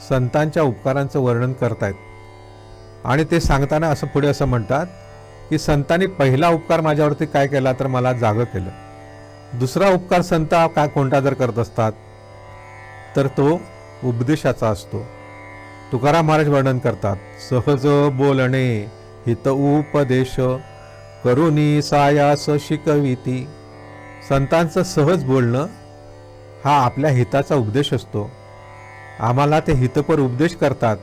संतांच्या उपकारांचं वर्णन करतायत. आणि ते सांगताना असं पुढे असं म्हणतात की संतांनी पहिला उपकार माझ्यावरती काय केला तर मला जागं केलं. दुसरा उपकार संत काय कोणता जर करत असतात तर तो उपदेशाचा असतो. तुकाराम महाराज वर्णन करतात सहज बोलणे हित उपदेश करुणी सायास शिकविती. संतांचं सहज बोलणं हा आपल्या हिताचा उपदेश असतो. आम्हाला ते हितपर उपदेश करतात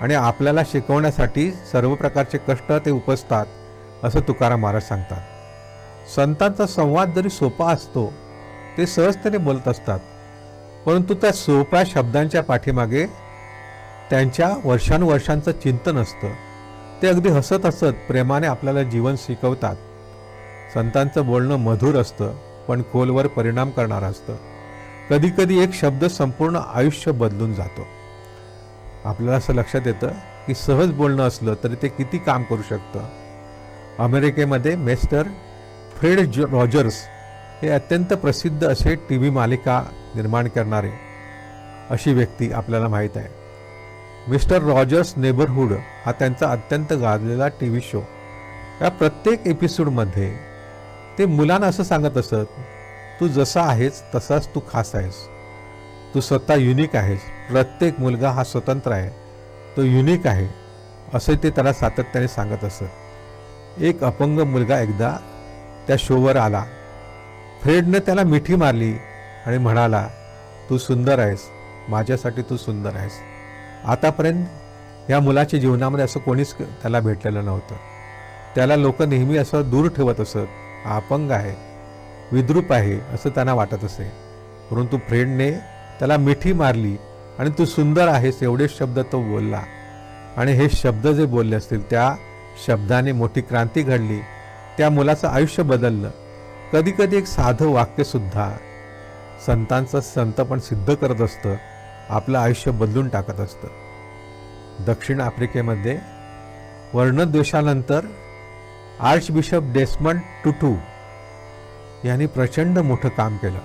आणि आपल्याला शिकवण्यासाठी सर्व प्रकारचे कष्ट ते उपसतात असं तुकाराम महाराज सांगतात. संतांचा संवाद जरी सोपा असतो ते सहजतेने बोलत असतात. परंतु त्या सोप्या शब्दांच्या पाठीमागे त्यांच्या वर्षानुवर्षांचं चिंतन असतं. ते अगदी हसत हसत प्रेमाने आपल्याला जीवन शिकवतात. संतांचं बोलणं मधुर असतं पण खोलवर परिणाम करणारं असतं. कधीकधी एक शब्द संपूर्ण आयुष्य बदलून जातो. आपल्याला असं लक्षात येतं की सहज बोलणं असलं तरी ते किती काम करू शकतं. अमेरिकेमध्ये मेस्टर फ्रेड ज रॉजर्स हे अत्यंत प्रसिद्ध असे टी व्ही मालिका निर्माण करणारे अशी व्यक्ती आपल्याला माहीत आहे. मिस्टर रॉजर्स नेबरहूड हा त्यांचा अत्यंत गाजलेला टी व्ही शो. या प्रत्येक एपिसोडमध्ये ते मुलांना असं सांगत असत तू जसा आहेस तसाच तू खास आहेस. तू स्वतः युनिक आहेस. प्रत्येक मुलगा हा स्वतंत्र आहे. तो युनिक आहे असं ते त्याला सातत्याने सांगत असत. एक अपंग मुलगा एकदा त्या शोवर आला. फ्रेडनं त्याला मिठी मारली आणि म्हणाला तू सुंदर आहेस. माझ्यासाठी तू सुंदर आहेस. आतापर्यंत या मुलाच्या जीवनामध्ये असं कोणीच त्याला भेटलेलं नव्हतं. त्याला लोक नेहमी असं दूर ठेवत असत अपंग आहे. विद्रूप आहे असं त्यांना वाटत असे. परंतु फ्रेंडने त्याला मिठी मारली आणि तू सुंदर आहेस एवढे शब्द तो बोलला. आणि हे शब्द जे बोलले असतील त्या शब्दाने मोठी क्रांती घडली. त्या मुलाचं आयुष्य बदललं. कधीकधी एक साधं वाक्यसुद्धा संतांचं संतपण सिद्ध करत असतं. आपलं आयुष्य बदलून टाकत असतं. दक्षिण आफ्रिकेमध्ये वर्णद्वेषानंतर आर्च बिशप डेस्मंड टुटू यांनी प्रचंड मोठं काम केलं.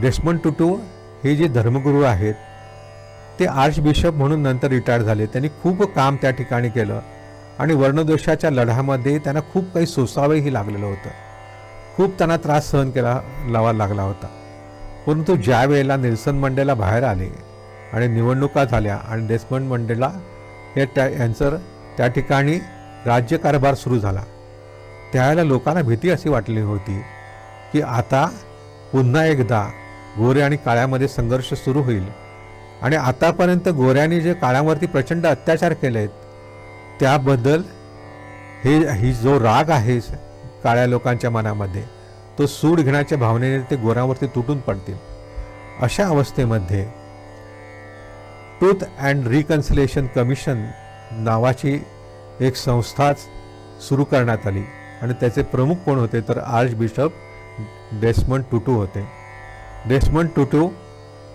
डेस्मंड टुटू हे जे धर्मगुरू आहेत ते आर्च बिशप म्हणून नंतर रिटायर झाले. त्यांनी खूप काम त्या ठिकाणी केलं आणि वर्णदोषाच्या लढ्यामध्ये त्यांना खूप काही सोसावेही लागलेलं होतं. खूप त्यांना त्रास सहन केला लावा लागला होता. परंतु ज्या वेळेला नेल्सन मंडेला बाहेर आले आणि निवडणुका झाल्या आणि डेस्मंड मंडेला हे त्या यांचं त्या ठिकाणी राज्यकारभार सुरू झाला त्यावेळेला लोकांना भीती अशी वाटली होती की आता पुन्हा एकदा गोरे आणि काळ्यामध्ये संघर्ष सुरू होईल. आणि आतापर्यंत गोऱ्यांनी जे काळ्यावरती प्रचंड अत्याचार केले आहेत त्याबद्दल हे ही जो राग आहे काळ्या लोकांच्या मनामध्ये तो सूड घेण्याच्या भावनेने ते गोऱ्यावरती तुटून पडतील. अशा अवस्थेमध्ये ट्रूथ अँड रिकन्सिलेशन कमिशन नावाची एक संस्थाच सुरू करण्यात आली. आणि त्याचे प्रमुख कोण होते? तर आर्च बिशप डेस्मंड टुटू होते. डेस्मंड टुटू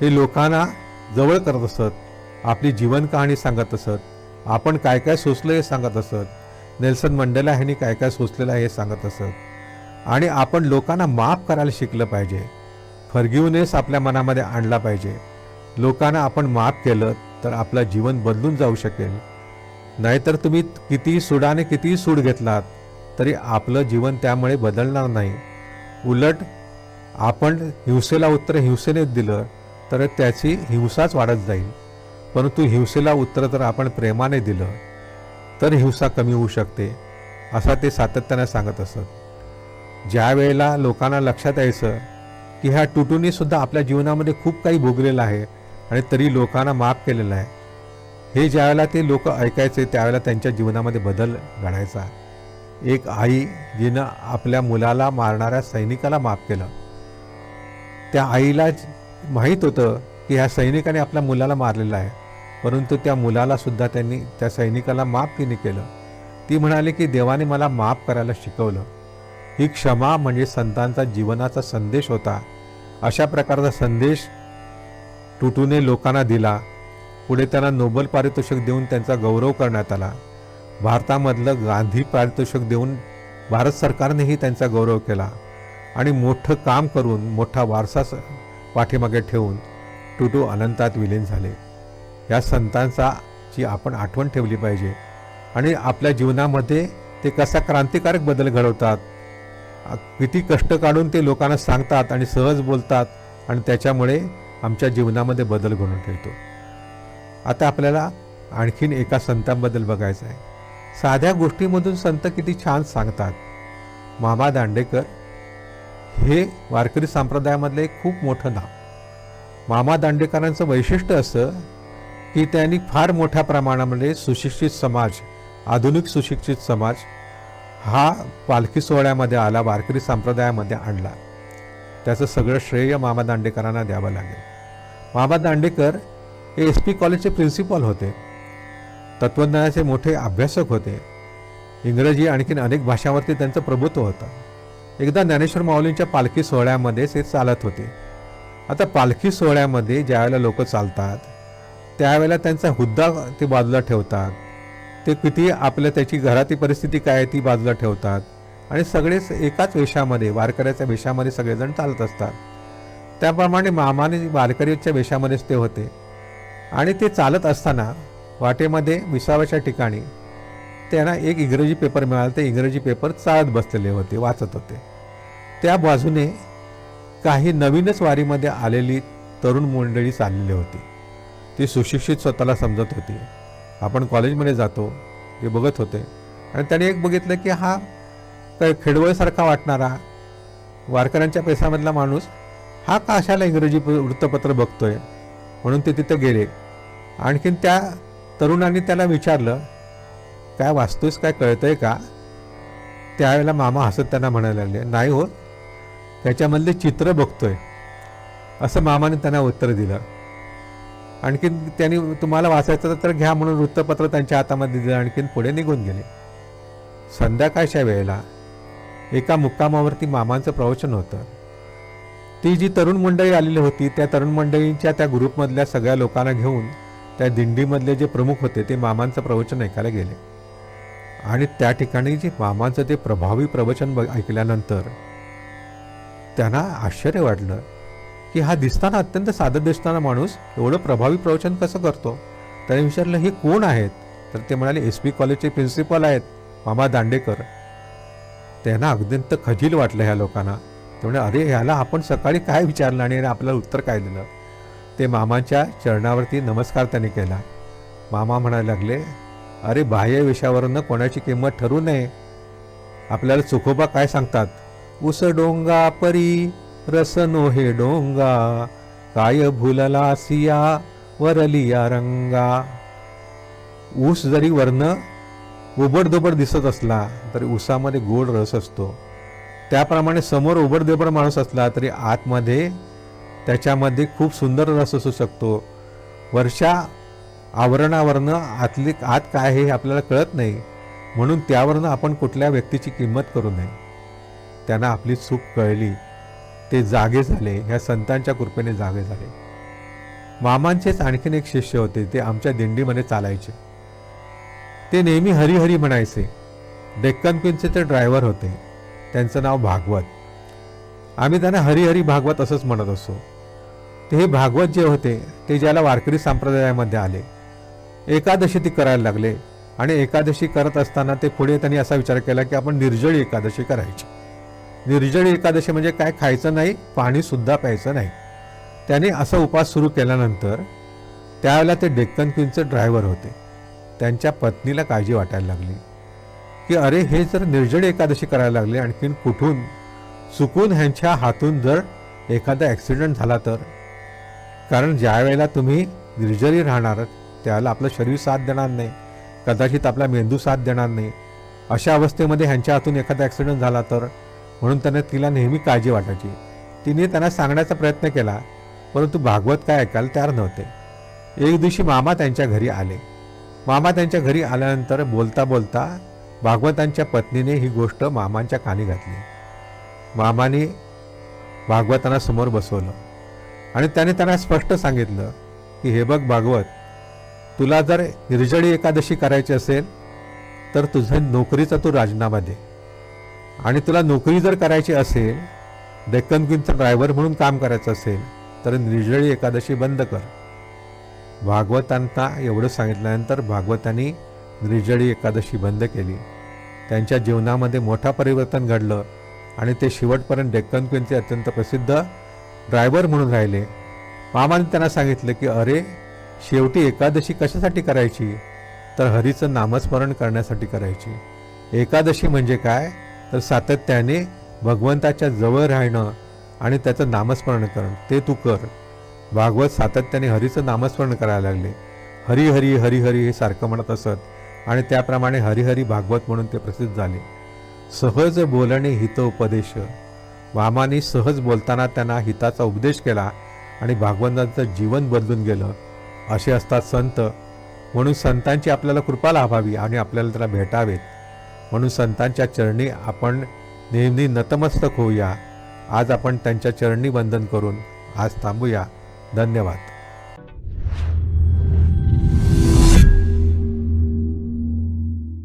हे लोकांना जवळ करत असत. आपली जीवन कहाणी सांगत असत. आपण काय काय सोचलं हे सांगत असत. नेल्सन मंडेला ह्यांनी काय काय सोचलेलं आहे हे सांगत असत. आणि आपण लोकांना माफ करायला शिकलं पाहिजे. फर्ग्युनेस आपल्या मनामध्ये आणला पाहिजे. लोकांना आपण माफ केलं तर आपलं जीवन बदलून जाऊ शकेल. नाहीतर तुम्ही कितीही सुडाने कितीही सूड घेतलात तरी आपलं जीवन त्यामुळे बदलणार नाही. उलट आपण हिंसेला उत्तर हिंसेनेच दिलं तर त्याची हिंसाच वाढत जाईल. परंतु हिंसेला उत्तर जर आपण प्रेमाने दिलं तर हिंसा कमी होऊ शकते असा ते सातत्याने सांगत असत. ज्या वेळेला लोकांना लक्षात यायचं की ह्या टुटूनी सुद्धा आपल्या जीवनामध्ये खूप काही भोगलेलं आहे आणि तरी लोकांना माफ केलेलं आहे हे ज्यावेळेला ते लोक ऐकायचे त्यावेळेला त्यांच्या जीवनामध्ये बदल घडायचा. एक आई जिनं आपल्या मुलाला मारणाऱ्या सैनिकाला माफ केलं. त्या आईला माहीत होतं की ह्या सैनिकाने आपल्या मुलाला मारलेलं आहे. परंतु त्या मुलालासुद्धा त्यांनी त्या सैनिकाला माफ की केलं. ती म्हणाली की देवाने मला माफ करायला शिकवलं. ही क्षमा म्हणजे संतांचा जीवनाचा संदेश होता. अशा प्रकारचा संदेश टुटूने लोकांना दिला. पुढे त्यांना नोबल पारितोषिक देऊन त्यांचा गौरव करण्यात आला. भारतामधलं गांधी पारितोषिक देऊन भारत सरकारनेही त्यांचा गौरव केला आणि मोठं काम करून मोठा वारसा स- पाठीमागे ठेवून टुटू अनंतात विलीन झाले. या संतांचा ची आपण आठवण ठेवली पाहिजे आणि आपल्या जीवनामध्ये ते कसा क्रांतिकारक बदल घडवतात किती कष्ट काढून ते लोकांना सांगतात आणि सहज बोलतात आणि त्याच्यामुळे आमच्या जीवनामध्ये बदल घडून ठेवतो आता आपल्याला आणखीन एका संतांबद्दल बघायचं आहे. साध्या गोष्टीमधून संत किती छान सांगतात. मामा दांडेकर हे वारकरी संप्रदायामधलं एक खूप मोठं नाव. मामा दांडेकरांचं वैशिष्ट्य असं की त्यांनी फार मोठ्या प्रमाणामध्ये सुशिक्षित समाज आधुनिक सुशिक्षित समाज हा पालखी सोहळ्यामध्ये आला वारकरी संप्रदायामध्ये आणला. त्याचं सगळं श्रेय मामा दांडेकरांना द्यावं लागेल. मामा दांडेकर हे एस पी कॉलेजचे प्रिन्सिपल होते. तत्त्वज्ञानाचे मोठे अभ्यासक होते. इंग्रजी आणखीन अनेक भाषांवरती त्यांचं प्रभुत्व होतं. एकदा ज्ञानेश्वर माऊलींच्या पालखी सोहळ्यामध्येच ते चालत होते. आता पालखी सोहळ्यामध्ये ज्यावेळेला लोक चालतात त्यावेळेला त्यांचा हुद्दा ते बाजूला ठेवतात. ते किती आपल्या त्याची घरातील परिस्थिती काय आहे ती बाजूला ठेवतात आणि सगळेच एकाच वेशामध्ये वारकऱ्याच्या वेशामध्ये सगळेजण चालत असतात. त्याप्रमाणे मामाने वारकरीच्या वेशामध्येच ते होते. आणि ते चालत असताना वाटेमध्ये विसाव्याच्या ठिकाणी त्यांना एक इंग्रजी पेपर मिळाला. ते इंग्रजी पेपर चाळत बसलेले होते वाचत होते. त्या बाजूने काही नवीनच वारीमध्ये आलेली तरुण मंडळी चाललेली होती. ती सुशिक्षित स्वतःला समजत होती. आपण कॉलेजमध्ये जातो हे बघत होते. आणि त्याने एक बघितलं की हा काय खेडवळसारखा वाटणारा वारकऱ्यांच्या पैशामधला माणूस हा का अशाला इंग्रजी वृत्तपत्र बघतोय? म्हणून ते तिथं गेले. आणखीन त्या तरुणांनी त्याला विचारलं काय वाचतोयस काय कळतंय का? त्यावेळेला मामा हसत त्यांना म्हणायला लागले नाही हो त्याच्यामधले चित्र बघतोय. असं मामाने त्यांना उत्तर दिलं. आणखीन त्यांनी तुम्हाला वाचायचं तर घ्या म्हणून वृत्तपत्र त्यांच्या हातामध्ये दिलं आणखीन पुढे निघून गेले. संध्याकाळच्या वेळेला एका मुक्कामावरती मामांचं प्रवचन होतं. ती जी तरुण मंडळी आलेली होती त्या तरुण मंडळींच्या त्या ग्रुपमधल्या सगळ्या लोकांना घेऊन त्या दिंडीमधले जे प्रमुख होते ते मामांचं प्रवचन ऐकायला गेले. आणि त्या ठिकाणी जे मामांचं ते प्रभावी प्रवचन ऐकल्यानंतर त्यांना आश्चर्य वाटलं की हा दिसताना अत्यंत साधं दिसताना माणूस एवढं प्रभावी प्रवचन कसं करतो? त्याने विचारलं हे कोण आहेत? तर ते म्हणाले एस पी कॉलेजचे प्रिन्सिपल आहेत मामा दांडेकर. त्यांना अत्यंत खजील वाटलं ह्या लोकांना. ते म्हणे अरे ह्याला आपण सकाळी काय विचारलं आणि याने आपल्याला उत्तर काय दिलं? ते मामाच्या चरणावरती नमस्कार त्यांनी केला. मामा म्हणायला लागले अरे बाह्य विषयावरनं कोणाची किंमत ठरू नये. आपल्याला चुखोबा काय सांगतात? उस डोंगा परी रस नोहे डोंगा. काय भुलला सिया वरलिया रंगा. ऊस जरी वरनं उबडदोबड दिसत असला तरी ऊसामध्ये गोड रस असतो. त्याप्रमाणे समोर उबडदोबड माणूस असला तरी आतमध्ये त्याच्यामध्ये खूप सुंदर रस असू शकतो. वर्षा आवरणावरनं आतली आत काय आहे हे आपल्याला कळत नाही. म्हणून त्यावरनं आपण कुठल्या व्यक्तीची किंमत करू नये. त्यांना आपली चूक कळली. ते जागे झाले. ह्या संतांच्या कृपेने जागे झाले. मामांचेच आणखीन एक शिष्य होते. ते आमच्या दिंडीमध्ये चालायचे. ते नेहमी हरिहरी म्हणायचे. डेक्कन क्वीनचे ते ड्रायव्हर होते. त्यांचं नाव भागवत. आम्ही त्यांना हरिहरी भागवत असंच म्हणत असो. ते हे भागवत जे होते ते ज्याला वारकरी संप्रदायामध्ये आले. एकादशी ती करायला लागले आणि एकादशी करत असताना ते पुढे त्यांनी असा विचार केला की आपण निर्जळी एकादशी करायची. निर्जळी एकादशी म्हणजे काय? खायचं नाही पाणीसुद्धा प्यायचं नाही. त्याने असा उपास सुरू केल्यानंतर त्यावेळेला ते डेक्कन क्वीनचे ड्रायव्हर होते. त्यांच्या पत्नीला काळजी वाटायला लागली की अरे हे जर निर्जळी एकादशी करायला लागले आणखीन कुठून चुकून ह्यांच्या हातून जर एखादा ॲक्सिडेंट झाला तर? कारण ज्या वेळेला तुम्ही निर्जरी राहणार त्यावेळेला आपलं शरीर साथ देणार नाही. कदाचित आपला मेंदू साथ देणार नाही. अशा अवस्थेमध्ये ह्यांच्या हातून एखादा ॲक्सिडेंट झाला तर? म्हणून त्यांना तिला नेहमी काळजी वाटायची. तिने त्यांना सांगण्याचा प्रयत्न केला परंतु भागवत काय ऐकायला तयार नव्हते. एक दिवशी मामा त्यांच्या घरी आले. मामा त्यांच्या घरी आल्यानंतर बोलता बोलता भागवतांच्या पत्नीने ही गोष्ट मामांच्या कानी घातली. मामाने भागवतांना समोर बसवलं. आणि त्याने त्यांना स्पष्ट सांगितलं की हे बघ भागवत तुला जर निर्जळी एकादशी करायची असेल तर तुझं नोकरीचा तू राजीनामा दे. आणि तुला नोकरी जर करायची असेल डेक्कन क्वीनचा ड्रायव्हर म्हणून काम करायचं असेल तर निर्जळी एकादशी बंद कर. भागवतांना एवढं सांगितल्यानंतर भागवतांनी निर्जळी एकादशी बंद केली. त्यांच्या जीवनामध्ये मोठा परिवर्तन घडलं. आणि ते शेवटपर्यंत डेक्कन क्वीनचे अत्यंत प्रसिद्ध ड्रायव्हर म्हणून राहिले. मामाने त्यांना सांगितलं की अरे शेवटी एकादशी कशासाठी करायची? तर हरीचं नामस्मरण करण्यासाठी करायची. एकादशी म्हणजे काय? तर सातत्याने भगवंताच्या जवळ राहणं आणि त्याचं नामस्मरण करणं. ते तू कर. भागवत सातत्याने हरीचं नामस्मरण करायला लागले. हरी हरी हरी हरी हे सारखं म्हणत असत आणि त्याप्रमाणे हरिहरी भागवत म्हणून ते प्रसिद्ध झाले. सहज बोलणे हितोपदेश. वामाने सहज बोलताना त्यांना हिताचा उपदेश केला आणि भागवंतांचं जीवन बदलून गेलं. असे असतात संत. म्हणून संतांची आपल्याला कृपा लाभावी आणि आपल्याला त्याला भेटावेत. म्हणून संतांच्या चरणी आपण नेहमी नतमस्तक होऊया. आज आपण त्यांच्या चरणी वंदन करून आज थांबूया. धन्यवाद.